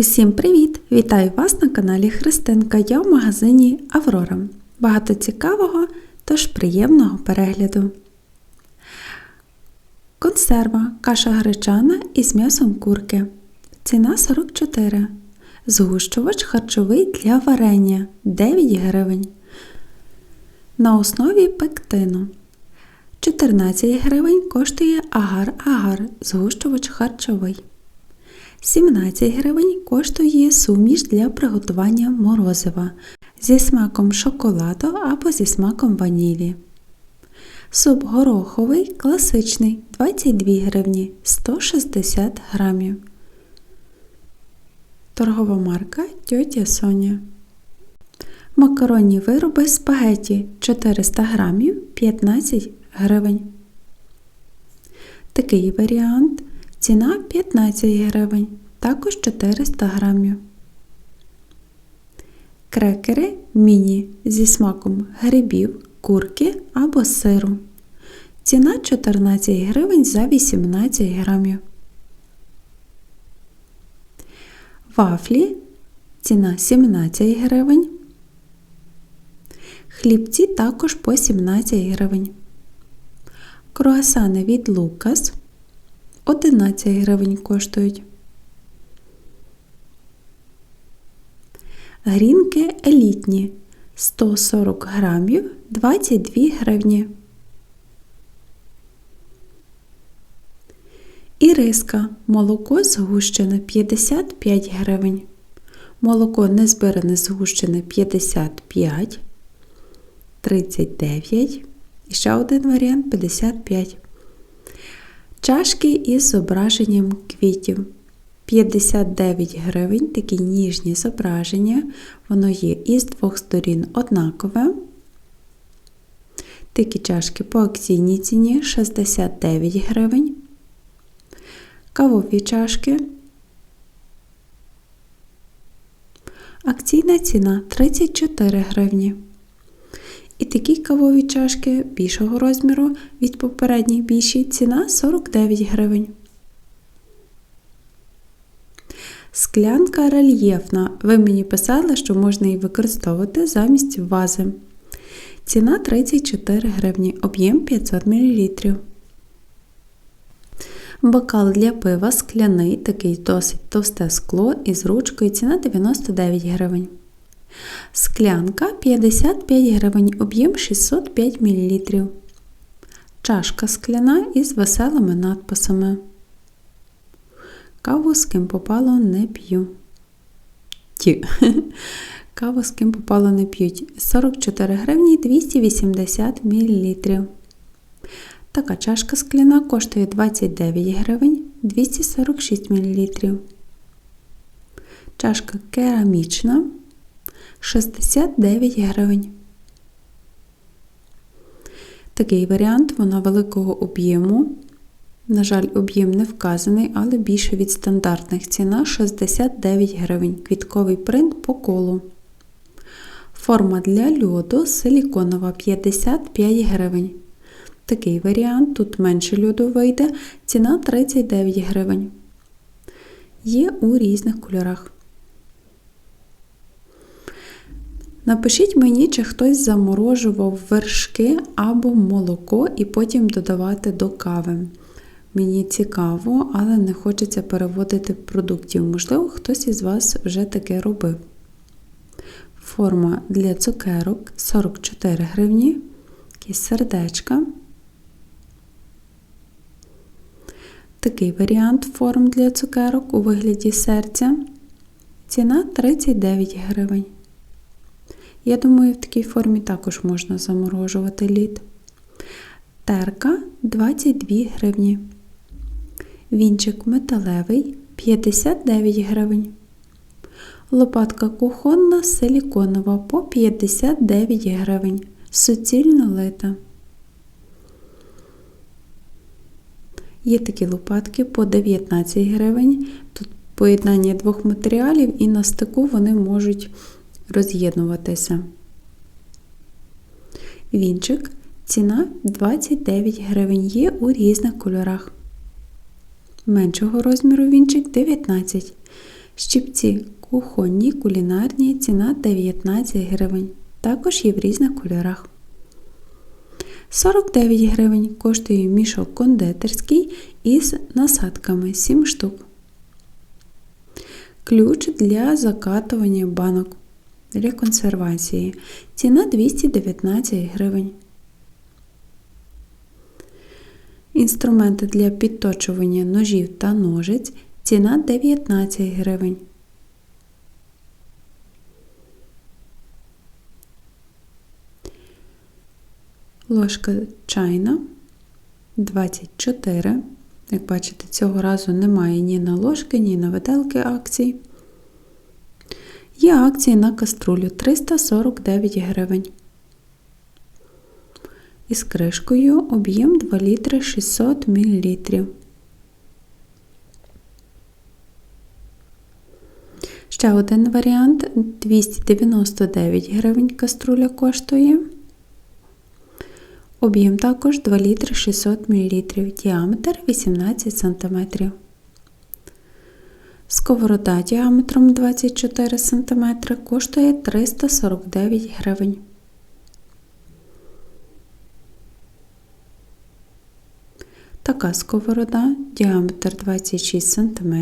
Усім привіт! Вітаю вас на каналі Христинка. Я в магазині Аврора. Багато цікавого, тож приємного перегляду. Консерва, каша гречана із м'ясом курки. Ціна 44. Згущувач харчовий для варення 9 гривень. На основі пектину. 14 гривень коштує агар-агар, згущувач харчовий. 17 гривень коштує суміш для приготування морозива зі смаком шоколаду або зі смаком ванілі. Суп гороховий класичний 22 гривні 160 грамів. Торгова марка Тьотя Соня. Макаронні вироби спагеті 400 грамів 15 гривень. Такий варіант ціна 15 гривень, також 400 грамів. Крекери міні зі смаком грибів, курки або сиру. Ціна 14 гривень за 18 грамів. Вафлі ціна 17 гривень. Хлібці також по 17 гривень. Круасани від Лукас 11 гривень коштують. Грінки елітні 140 грамів 22 гривні. Іриска молоко згущене 55 гривень. Молоко незбиране згущене 55, 39. І ще один варіант 55. Чашки із зображенням квітів. 59 гривень, такі ніжні зображення. Воно є із двох сторін однакове. Такі чашки по акційній ціні 69 гривень. Кавові чашки. Акційна ціна 34 гривні. І такі кавові чашки більшого розміру від попередніх більші ціна 49 гривень. Склянка рельєфна. Ви мені писали, що можна її використовувати замість вази. Ціна 34 гривні, об'єм 500 мл. Бокал для пива скляний, такий досить товсте скло із ручкою, ціна 99 гривень. Склянка 55 гривень, об'єм 605 мл. Чашка скляна із веселими надписами. Каву з ким попало не п'ю. Ті. Каву з ким попало не п'ють. 44 гривні 280 мл. Така чашка скляна коштує 29 гривень 246 мл. Чашка керамічна 69 гривень. Такий варіант, вона великого об'єму. На жаль, об'єм не вказаний, але більше від стандартних. Ціна 69 гривень. Квітковий принт по колу. Форма для льоду силіконова 55 гривень. Такий варіант, тут менше льоду вийде, ціна 39 гривень. Є у різних кольорах. Напишіть мені, чи хтось заморожував вершки або молоко і потім додавати до кави. Мені цікаво, але не хочеться переводити продуктів. Можливо, хтось із вас вже таке робив. Форма для цукерок 44 гривні, якісь сердечка. Такий варіант форм для цукерок у вигляді серця. Ціна 39 гривень. Я думаю, в такій формі також можна заморожувати лід. Терка 22 гривні. Вінчик металевий 59 гривень. Лопатка кухонна силіконова по 59 гривень. Суцільно лита. Є такі лопатки по 19 гривень. Тут поєднання двох матеріалів і на стику вони можуть роз'єднуватися. Вінчик. Ціна 29 гривень є у різних кольорах. Меншого розміру вінчик 19. Щипці кухонні, кулінарні, ціна 19 гривень. Також є в різних кольорах. 49 гривень коштує мішок кондитерський із насадками 7 штук. Ключ для закатування банок для консервації. Ціна 219 гривень. Інструменти для підточування ножів та ножиць. Ціна 19 гривень. Ложка чайна 24. Як бачите, цього разу немає ні на ложки, ні на виделки акцій. Є акції на каструлю 349 гривень. Із кришкою об'єм 2 літри 600 мл. Ще один варіант 299 гривень каструля коштує. Об'єм також 2 літри 600 мл, діаметр 18 см. Сковорода діаметром 24 см коштує 349 гривень. Така сковорода діаметр 26 см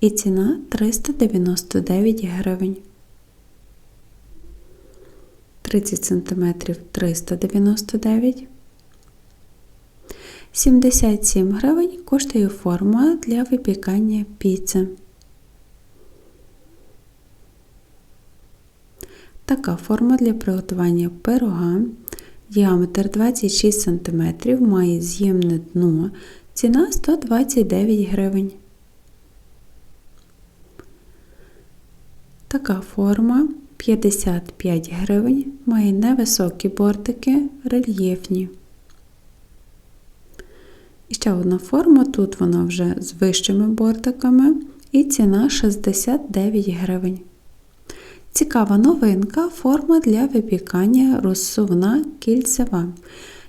і ціна 399 гривень. 30 см 399 77 гривень коштує форма для випікання піци. Така форма для приготування пирога. Діаметр 26 см, має з'ємне дно. Ціна 129 гривень. Така форма 55 гривень, має невисокі бортики, рельєфні. І ще одна форма, тут вона вже з вищими бортиками, і ціна 69 гривень. Цікава новинка форма для випікання розсувна кільцева.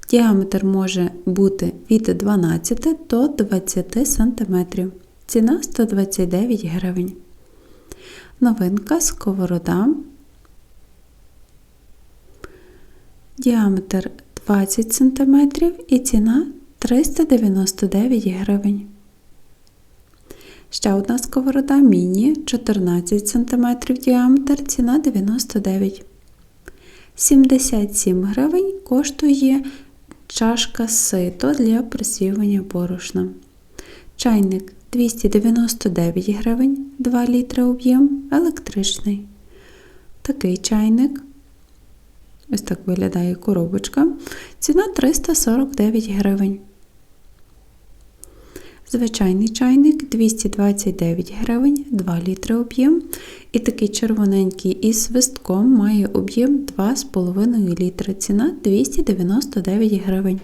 Діаметр може бути від 12 до 20 см. Ціна 129 гривень. Новинка сковорода. Діаметр 20 см і ціна 399 гривень. Ще одна сковорода міні 14 см діаметр, ціна 99 77 гривень коштує чашка сито для просіювання борошна. Чайник 299 гривень, 2 літри об'єм, електричний. Такий чайник. Ось так виглядає коробочка. Ціна 349 гривень. Звичайний чайник 229 гривень, 2 літри об'єм. І такий червоненький із свистком має об'єм 2,5 літри. Ціна 299 гривень.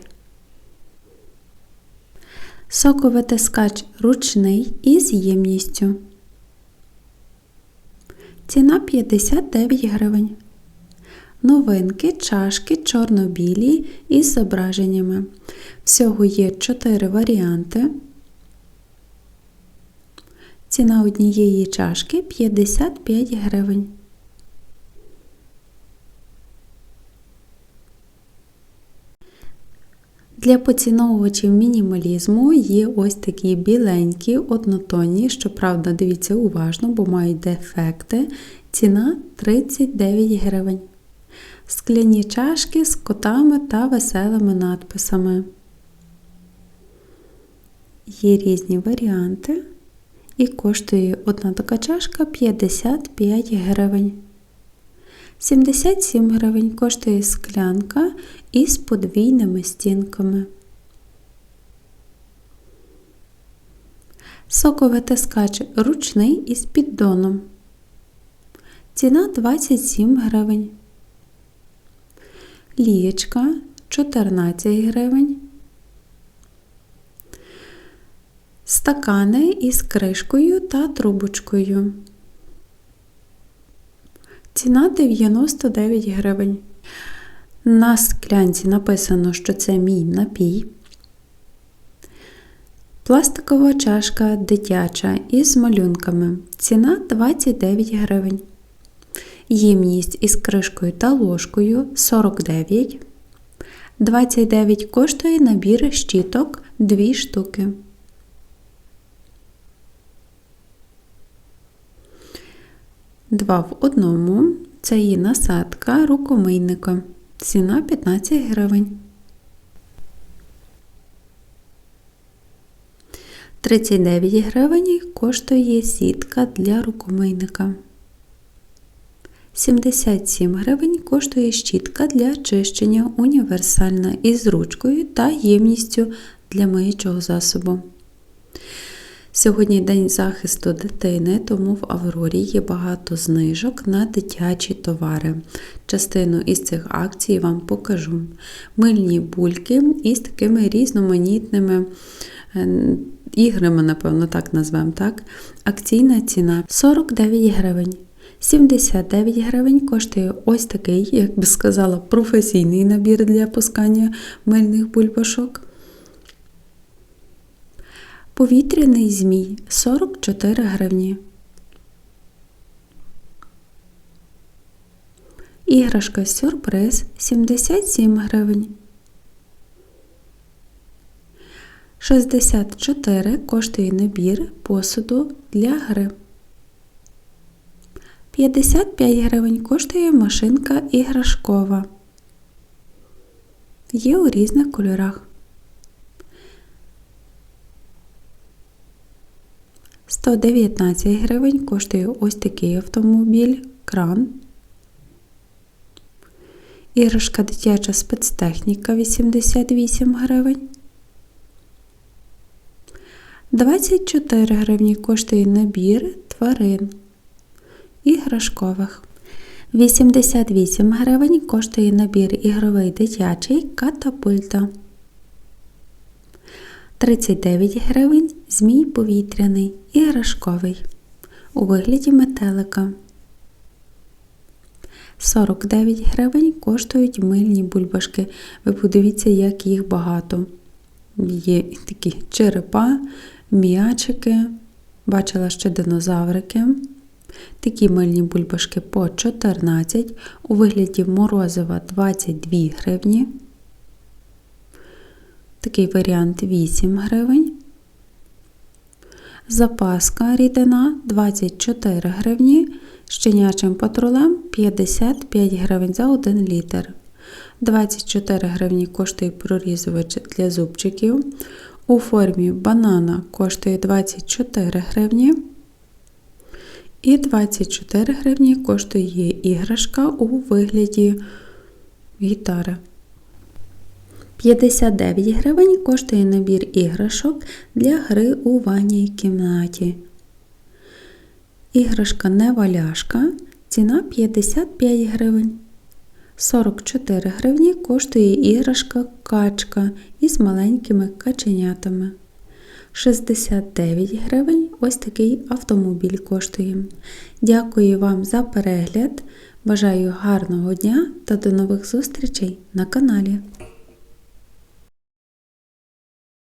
Соковитискач ручний із ємністю. Ціна 59 гривень. Новинки чашки чорно-білі із зображеннями. Всього є 4 варіанти. Ціна однієї чашки 55 гривень. Для поціновувачів мінімалізму є ось такі біленькі, однотонні, щоправда, дивіться уважно, бо мають дефекти. Ціна 39 гривень. Скляні чашки з котами та веселими надписами. Є різні варіанти. І коштує одна така чашка 55 гривень. 77 гривень коштує склянка із подвійними стінками. Соковитискач ручний із піддоном. Ціна 27 гривень. Лієчка 14 гривень. Стакани із кришкою та трубочкою. Ціна 99 гривень. На склянці написано, що це мій напій. Пластикова чашка дитяча із малюнками. Ціна 29 гривень. Ємність із кришкою та ложкою 49. 29 коштує набір щіток 2 штуки. Два в одному. Це є насадка рукомийника. Ціна 15 гривень. 39 гривень коштує сітка для рукомийника. 77 гривень коштує щітка для чищення універсальна із ручкою та ємністю для миючого засобу. Сьогодні День захисту дитини, тому в Аврорі є багато знижок на дитячі товари. Частину із цих акцій вам покажу. Мильні бульки із такими різноманітними е, іграми, напевно, так назвемо так. Акційна ціна 49 гривень. 79 гривень коштує ось такий, як би сказала, професійний набір для пускання мильних бульбашок. Повітряний змій 44 гривні. Іграшка сюрприз 77 гривень. 64 коштує набір посуду для гри. 55 гривень коштує машинка іграшкова. Є у різних кольорах. 119 гривень коштує ось такий автомобіль, кран. Іграшка дитяча спецтехніка 88 гривень. 24 гривні коштує набір тварин іграшкових. 88 гривень коштує набір ігровий дитячий катапульта. 39 гривень змій повітряний іграшковий у вигляді метелика. 49 гривень коштують мильні бульбашки. Ви подивіться, як їх багато. Є такі черепа, м'ячики, бачила ще динозаврики. Такі мильні бульбашки по 14, у вигляді морозива 22 гривні. Такий варіант 8 гривень. Запаска рідина 24 гривні. Щенячим патрулем 55 гривень за 1 літр. 24 гривні коштує прорізувач для зубчиків. У формі банана коштує 24 гривні. І 24 гривні коштує іграшка у вигляді гітари. 59 гривень коштує набір іграшок для гри у ванній кімнаті. Іграшка неваляшка. Ціна 55 гривень. 44 гривні коштує іграшка качка із маленькими каченятами. 69 гривень ось такий автомобіль коштує. Дякую вам за перегляд. Бажаю гарного дня та до нових зустрічей на каналі.